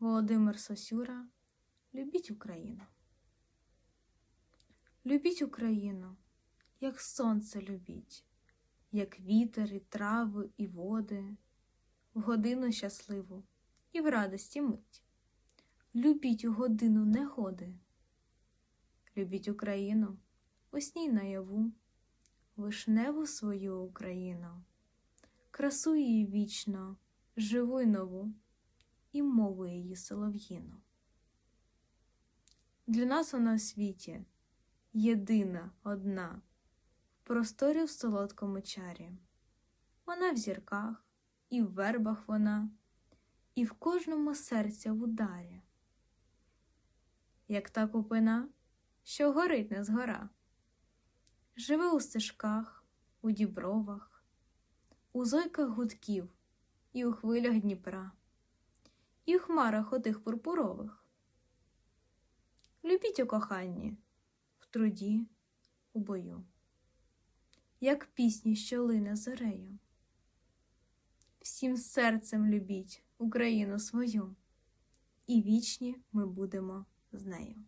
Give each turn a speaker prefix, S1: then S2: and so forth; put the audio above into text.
S1: Володимир Сосюра Любіть Україну. Любіть Україну, як сонце любіть, як вітер, і трави, і води, в годину щасливу і в радості мить. Любіть у годину негоди. Любіть Україну, усній наяву, вишневу свою Україну, красу її вічно, живу й нову, і мову її солов'їну. Для нас вона в світі єдина, одна, в просторі в солодкому чарі. Вона в зірках, і в вербах вона, і в кожному серця в ударі. Як та купина, що горить не згора, живе у стежках, у дібровах, у зойках гудків і у хвилях Дніпра, і хмарах отих пурпурових. Любіть у коханні, в труді, у бою, як пісні, що лине зорею. Всім серцем любіть Україну свою, і вічні ми будемо з нею.